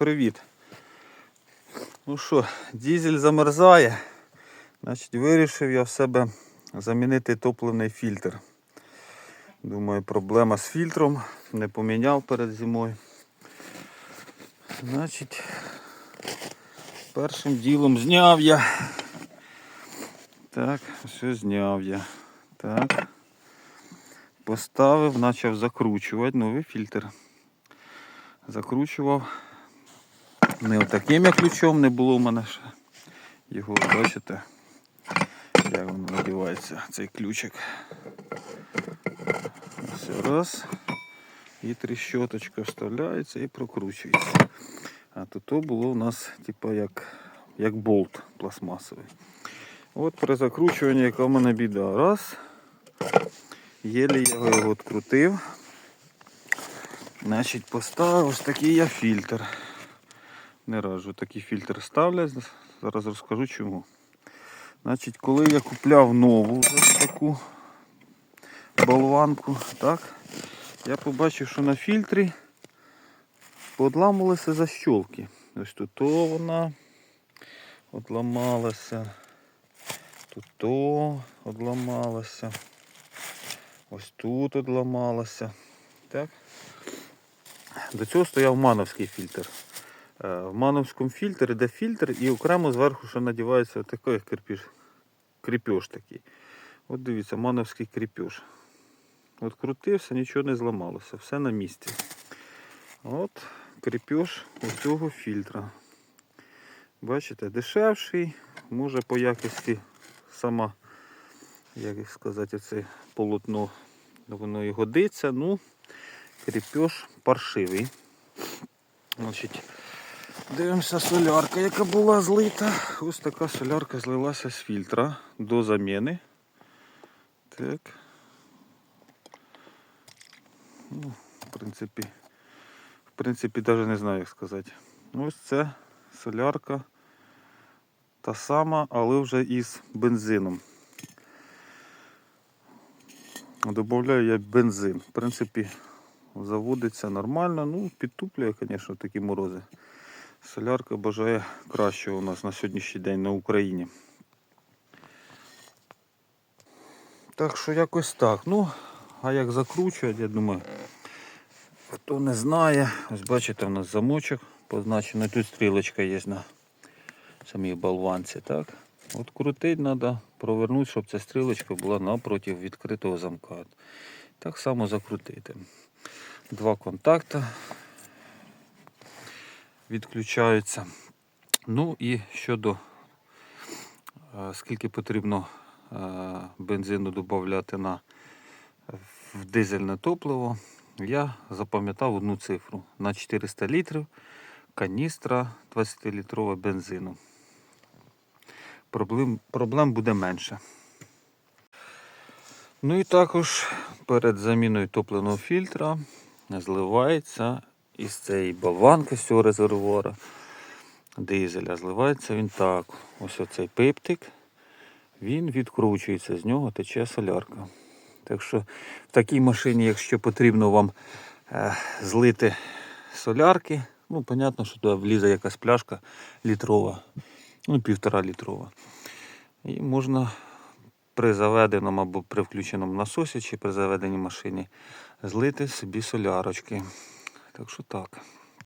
Привіт. Ну що, дізель замерзає. Значить, вирішив я в себе замінити топливний фільтр. Думаю, проблема з фільтром. Не поміняв перед зимою. Значить, першим ділом зняв я. Так, все зняв я. Так. Поставив, почав закручувати новий фільтр. Закручував. Не отаким я ключом не було в мене ще. Його бачите, як воно надівається, цей ключик. Все раз. І тріщоточка вставляється і прокручується. А тут то було у нас типа як, як болт пластмасовий. От при закручуванні яка в мене біда. Раз. Єлі я його відкрутив. Значить, поставив ось такий я фільтр. Не раджу такий фільтр ставлять. Зараз розкажу чому. Значить, коли я купляв нову ось таку болванку, так, я побачив, що на фільтрі подламалися защолки. Ось тут то вона одламалася. Тут то одламалася. Ось тут одламалася. Так. До цього стояв мановський фільтр. Е, В мановському фільтрі йде фільтр і окремо зверху ще надівається такий кріпеж такий. От дивіться, мановський кріпеж. От крутився, нічого не зламалося, все на місці. От кріпеж цього фільтра. Бачите, дешевший, може по якості сама, як сказати, це полотно, воно і годиться. Ну, кріпеж паршивий. Значить, дивимося солярка, яка була злита. Ось така солярка злилася з фільтра до заміни. Так. Ну, в принципі, в принципі, навіть не знаю, як сказати. Ось це солярка та сама, але вже із бензином. Добавляю я бензин. В принципі, заводиться нормально. Ну, підтуплює, звісно, такі морози. Солярка бажає кращого у нас на сьогоднішній день на Україні. Так що якось так. Ну, а як закручувати, я думаю, хто не знає, ось бачите, у нас замочок позначений. Тут стрілочка є на самій болванці. так? От крутити треба, провернути, щоб ця стрілочка була напроти відкритого замка. Так само закрутити. Два контакти відключаються. Ну і щодо е, скільки потрібно е, бензину додати на в дизельне топливо, я запам'ятав одну цифру. На 400 літрів каністра 20-літрова бензину. Проблем, проблем буде менше. Ну і також перед заміною топливного фільтра зливається із цієї болванки, з цього резервуара дизеля. Зливається він так. Ось оцей пиптик, він відкручується, з нього тече солярка. Так що в такій машині, якщо потрібно вам е, злити солярки, ну, понятно, що туди влізе якась пляшка літрова, ну, півтора літрова. І можна при заведеному або при включеному насосі чи при заведеній машині злити собі солярочки. Так що так.